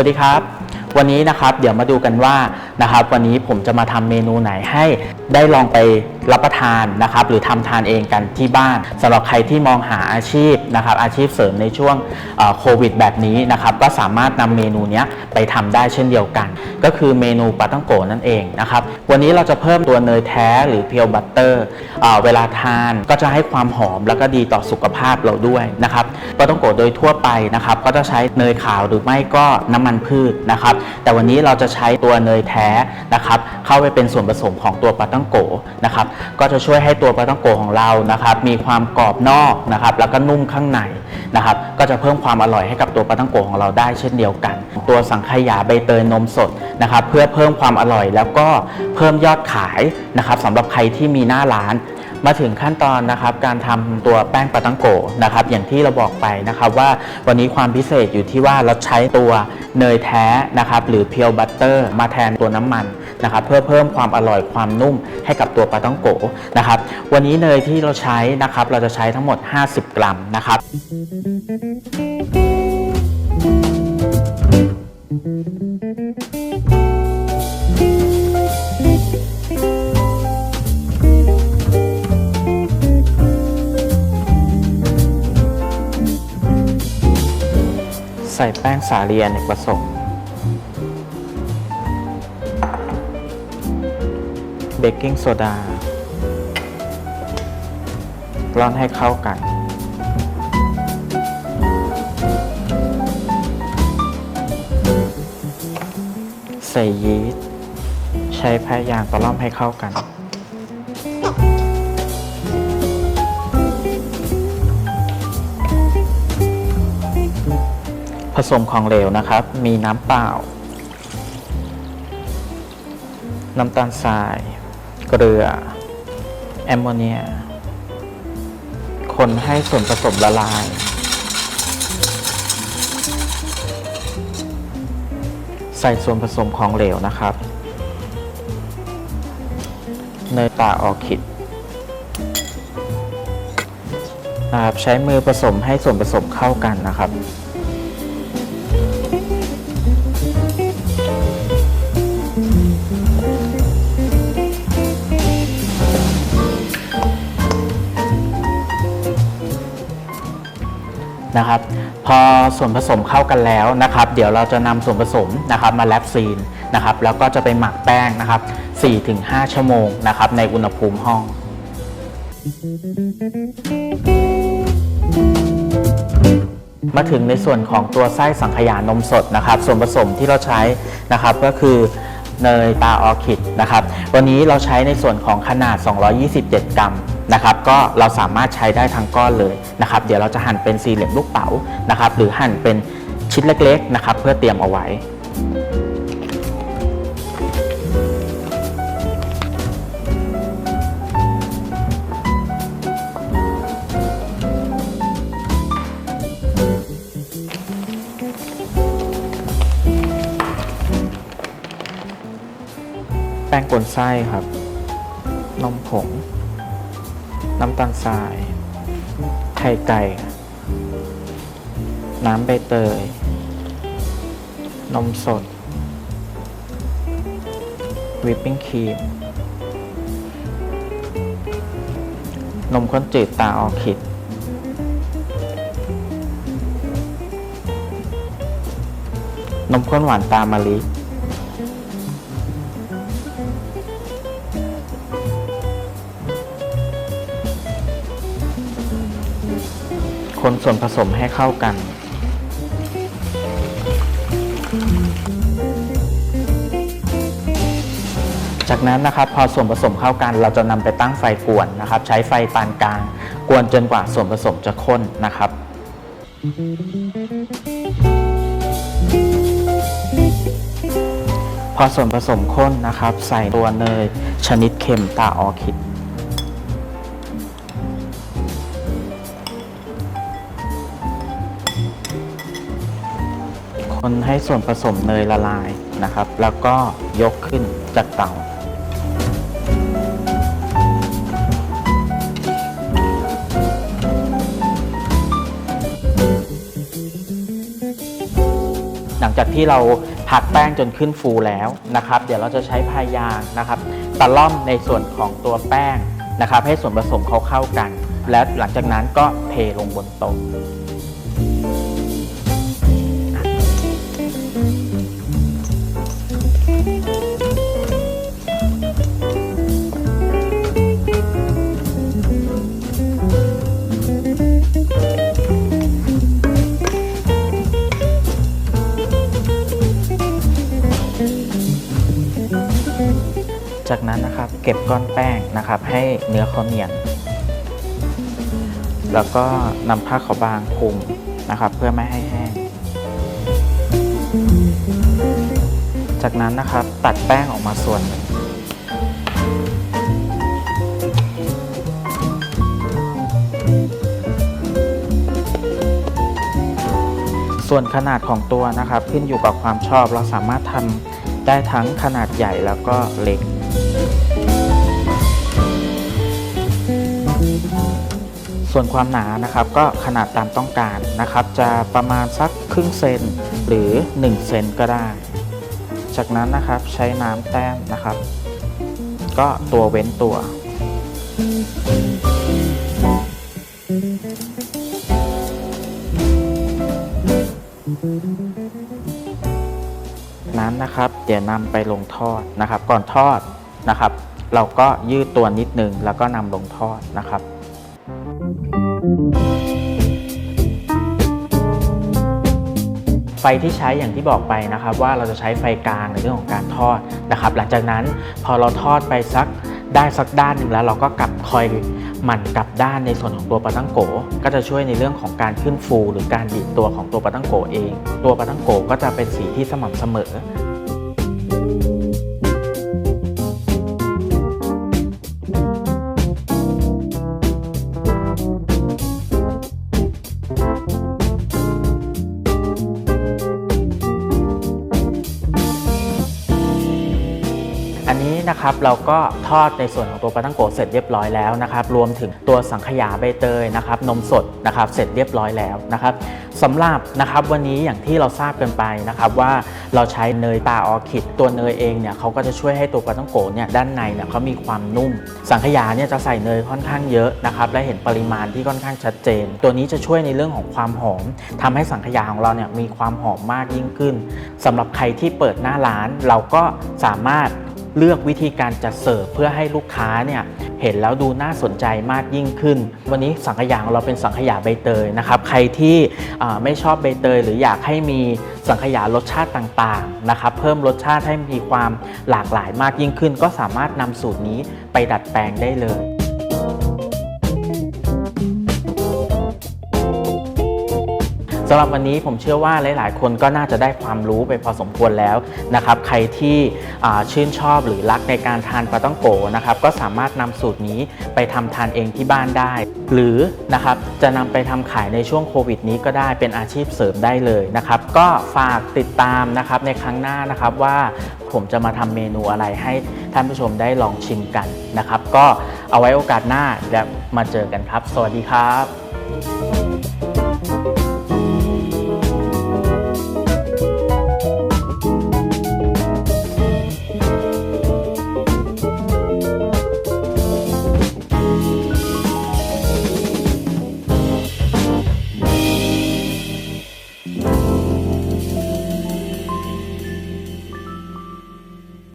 สวัสดีครับ วันนี้นะครับเดี๋ยวมาดูกันว่านะครับวันนี้ผมจะมาทำเมนูไหนให้ได้ลองไปรับประทานนะครับหรือทำทานเองกันที่บ้านสำหรับใครที่มองหาอาชีพนะครับอาชีพเสริมในช่วงโควิด แบบนี้นะครับก็สามารถนำเมนูนี้ไปทำได้เช่นเดียวกัน ก็คือเมนูปลาตั้งโกนั่นเองนะครับวันนี้เราจะเพิ่มตัวเนยแท้หรือเพียวบัตเตอร์เวลาทานก็จะให้ความหอมแล้วก็ดีต่อสุขภาพเราด้วยนะครับปลาตั้งโกโดยทั่วไปนะครับก็จะใช้เนยขาวหรือไม่ก็น้ำมันพืชนะครับแต่วันนี้เราจะใช้ตัวเนยแท้นะครับ เข้าไปเป็นส่วนผสมของตัวปลาต้งโกนะครับ ก็จะช่วยให้ตัวปลาต้งโกของเรานะครับ มีความกรอบนอกนะครับ แล้วก็นุ่มข้างในนะครับ ก็จะเพิ่มความอร่อยให้กับตัวปลาต้งโกของเราได้เช่นเดียวกัน ตัวสังขยาใบเตยนมสดนะครับ เพื่อเพิ่มความอร่อยแล้วก็เพิ่มยอดขายนะครับสำหรับใครที่มีหน้าร้าน มาถึงขั้นตอนนะครับการทำตัวแป้งปาตังโกะนะครับอย่างที่เราบอกไปนะครับว่าวันนี้ความพิเศษอยู่ที่ว่าเราใช้ตัวเนยแท้นะครับหรือเพียวบัตเตอร์มาแทนตัวน้ำมันนะครับเพื่อเพิ่มความอร่อยความนุ่มให้กับตัวปาตังโกะนะครับวันนี้เนยที่เราใช้นะครับเราจะใช้ทั้งหมด 50 กรัมนะครับ ส่แป้งสาลีอเนกประสงค์เบกกิ้งโซดาร่อนให้เข้ากัน ใส่ยีสต์ใช้แพยางตะล่อมให้เข้ากัน สมของเหลวนะครับ มีน้ำเปล่า น้ำตาลทราย เกลือ แอมโมเนีย คนให้ส่วนผสมละลาย ใส่ส่วนผสมของเหลวนะครับ เนยตาออคิดนะครับใช้มือผสมให้ส่วนผสมเข้ากันนะครับ นะครับ พอส่วนผสมเข้ากันแล้วนะครับ เดี๋ยวเราจะนำส่วนผสมนะครับมาแลบซีนนะครับ แล้วก็จะไปหมักแป้งนะครับ 4-5 ชั่วโมงนะครับ ในอุณหภูมิห้อง มาถึงในส่วนของตัวไส้สังขยานมสดนะครับ ส่วนผสมที่เราใช้นะครับก็คือเนยตาออคิดนะครับ วันนี้เราใช้ในส่วนของขนาด 227 กรัม นะครับก็เราสามารถใช้ได้ทั้งก้อนเลยนะครับเดี๋ยวเราจะหั่นเป็นสี่เหลี่ยมลูกเต๋านะครับหรือหั่นเป็นชิ้นเล็กๆนะครับเพื่อเตรียมเอาไว้แป้งกวนไส้ครับ นมผง น้ำตาลทราย ไข่ไก่ น้ำใบเตย นมสด วิปปิ้งครีม นมข้นจืดตาออคิด นมข้นหวานตามะลิ คนส่วนผสมให้เข้ากัน จากนั้นนะครับพอส่วนผสมเข้ากันเราจะนำไปตั้งไฟกวนนะครับ ใช้ไฟปานกลาง กวนจนกว่าส่วนผสมจะข้นนะครับพอส่วนผสมข้นนะครับ ใส่ตัวเนยชนิดเค็มตาออคิด คนให้ส่วนผสมเนยละลายนะครับ แล้วก็ยกขึ้นจากเตา หลังจากที่เราผัดแป้งจนขึ้นฟูแล้วนะครับ เดี๋ยวเราจะใช้พายางนะครับตะล่อมในส่วนของตัวแป้งนะครับ ให้ส่วนผสมเขาเข้ากัน และหลังจากนั้นก็เทลงบนโต๊ะ จากนั้นนะครับเก็บก้อนแป้งนะครับ ให้เนื้อเขาเนียน แล้วก็นำผ้าขาวบางคลุมนะครับ เพื่อไม่ให้แห้ง จากนั้นนะครับตัดแป้งออกมาส่วนหนึ่งส่วนขนาดของตัวนะครับขึ้นอยู่กับความชอบเราสามารถทำได้ทั้งขนาดใหญ่แล้วก็เล็ก ส่วนความหนานะครับก็ขนาดตามต้องการนะครับ จะประมาณสักครึ่งเซนหรือ 1 เซนก็ได้ จากนั้นนะครับใช้น้ำแต้มนะครับ ก็ตัวเว้นตัว นั้นนะครับ เดี๋ยวนำไปลงทอดนะครับ ก่อนทอดนะครับ เราก็ยืดตัวนิดนึงแล้วก็นำลงทอดนะครับ ไฟที่ใช้อย่างที่บอกไปนะครับ ว่าเราจะใช้ไฟกลางในเรื่องของการทอดนะครับ หลังจากนั้นพอเราทอดไปสักได้สักด้านหนึ่งแล้วเราก็กลับคอยหมั่นกลับด้านในส่วนของตัวปลาตั้งโกก็จะช่วยในเรื่องของการขึ้นฟู หรือการดีดตัวของตัวปลาตั้งโกเอง ตัวปลาตั้งโกก็จะเป็นสีที่สม่ำเสมอ อันนี้นะครับเราก็ทอดในส่วนของตัวปลาตั้งโกเสร็จเรียบร้อยแล้วนะครับรวมถึงตัวสังขยาใบเตยนะครับนมสดนะครับเสร็จเรียบร้อยแล้วนะครับสำหรับนะครับวันนี้อย่างที่เราทราบกันไปนะครับว่าเราใช้เนยตาออคิด ตัวเนยเองเนี่ยเขาก็จะช่วยให้ตัวปลาตั้งโกเนี่ยด้านในเนี่ยเขามีความนุ่ม สังขยาเนี่ยจะใส่เนยค่อนข้างเยอะนะครับและเห็นปริมาณที่ค่อนข้างชัดเจน ตัวนี้จะช่วยในเรื่องของความหอมทำให้สังขยาของเราเนี่ยมีความหอมมากยิ่งขึ้นสำหรับใครที่เปิดหน้าร้านเราก็สามารถ เลือกวิธีการจัดเสิร์ฟเพื่อให้ลูกค้าเนี่ยเห็นแล้วดูน่าสนใจมากยิ่งขึ้น วันนี้สังขยาของเราเป็นสังขยาใบเตยนะครับ ใครที่ไม่ชอบใบเตย หรืออยากให้มีสังขยารสชาติต่างๆนะครับ เพิ่มรสชาติให้มีความหลากหลายมากยิ่งขึ้น ก็สามารถนำสูตรนี้ไปดัดแปลงได้เลย สำหรับวันนี้ผมเชื่อว่าหลาย ๆ คนก็น่าจะได้ความรู้ไปพอสมควรแล้วนะครับ ใครที่ชื่นชอบหรือรักในการทานปลาต้องโกนะครับ ก็สามารถนำสูตรนี้ไปทำทานเองที่บ้านได้ หรือนะครับจะนำไปทำขายในช่วงโควิดนี้ก็ได้เป็นอาชีพเสริมได้เลยนะครับ ก็ฝากติดตามนะครับในครั้งหน้านะครับว่าผมจะมาทำเมนูอะไรให้ท่านผู้ชมได้ลองชิมกันนะครับ ก็เอาไว้โอกาสหน้าแล้วมาเจอกันครับ สวัสดีครับ